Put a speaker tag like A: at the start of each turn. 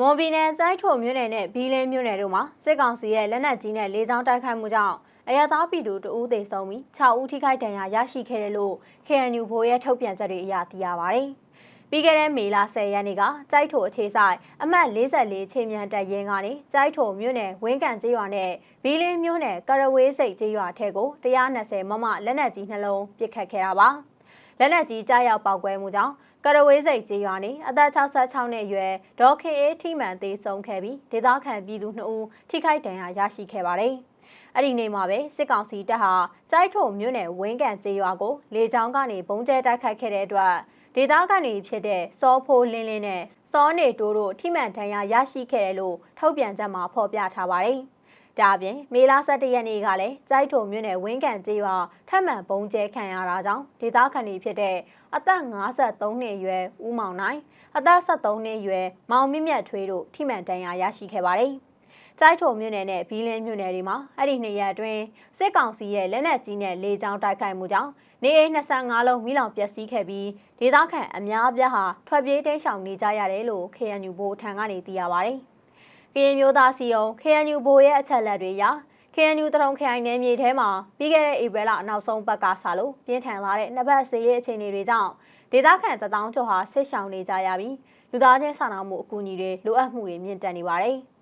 A: မော်ဘီနယ်စိုက်ထုံမြို့နယ်နဲ့ဘီလင်းမြို့နယ်တို့မှာစစ်ကောင်စီရဲ့လက်နက်ကြီးနဲ့လေကြောင်းတိုက်ခိုက်မှုကြောင့်အရသာပြည်သူတဦးသေဆုံးပြီး6ဦးထိခိုက်ဒဏ်ရာရရှိခဲ့တယ်လို့ KNU ဘိုးရဲ့ထုတ်ပြန်ချက်တွေအရသိရပါဗျ။ပြီးခဲ့တဲ့မေလ10ရက်နေ့ကကြိုက်ထုံအခြေဆိုင်အမှတ်44ခြေမြန်တပ်ရင်းကနေကြိုက်ထုံမြို့နယ်ဝင်းကန်ကျေးရွာနဲ့ဘီလင်းမြို့နယ်ကရဝေးစိတ်ကျေးရွာထဲကို120မမလက်နက်ကြီးနှလုံးပစ်ခတ်ခဲ့တာပါ။လက်နက်ကြီးကြားရောက်ပောက်ကွဲမှုကြောင့် ကရဝေးစိတ်ကျေးရွာနေအသက်66နှစ်အရွယ်ဒေါ်ခင်အေးထိမှန်သေးဆုံးခဲ့ပြီးဒေသခံပြည်သူ2ဦးထိခိုက်ဒဏ်ရာရရှိခဲ့ပါတယ်။အဲ့ဒီနေ့မှာပဲစစ်ကောင်စီတပ်ဟာကြိုက်ထုံမြို့နယ်ဝင်းကန်ကျေးရွာကိုလေကြောင်းကနေပုံကျဲတိုက်ခိုက်ခဲ့တဲ့အတွက်ဒေသခံတွေဖြစ်တဲ့စောဖိုးလင်းလင်းနဲ့စောနေတိုးတို့ထိမှန်ဒဏ်ရာရရှိခဲ့တယ်လို့ထုတ်ပြန်ချက်မှာဖော်ပြထားပါတယ်။ ဒါအပြင်မေလ17ရက်နေ့ကလည်းကြိုက်ထုံမြို့နယ်ဝင်းကန်ကျေးရွာထပ်မံပုံကျဲခံရတာကြောင့်ဒေသခံတွေဖြစ်တဲ့အသက်53နှစ်အရွယ်ဦးမောင်နိုင်အသက်73နှစ်အရွယ်မောင်မြင့်မြတ်ထွေးတို့ထိမှန်ဒဏ်ရာရရှိခဲ့ပါတယ်။ကြိုက်ထုံမြို့နယ်နဲ့ဘီလင်းမြို့နယ်တွေမှာအဲ့ဒီနှစ်ရက်အတွင်းစစ်ကောင်စီရဲ့လက်နက်ကြီးနဲ့လေကြောင်းတိုက်ခိုက်မှုကြောင့်နေအိမ်25လုံးမိလောင်ပျက်စီးခဲ့ပြီးဒေသခံအများအပြားဟာထွက်ပြေးတိမ်းရှောင်နေကြရတယ်လို့ KNU ဘိုထံကနေသိရပါတယ်။ ကရင်မျိုးသားစီယုံ KNU ဘိုရဲ့အချက်လက်တွေအရ KNU တရုံခရိုင်နယ်မြေထဲမှာပြီးခဲ့တဲ့ဧပြီလနောက်ဆုံးပတ်ကစလို့ပြင်းထန်လာတဲ့နှစ်ပတ်စီရေးအခြေအနေတွေကြောင့်ဒေသခံတထောင်ကျော်ဟာဆစ်ဆောင်နေကြရပြီးလူသားချင်းစာနာမှုအကူအညီတွေလိုအပ်မှုတွေမြင့်တက်နေပါတယ်။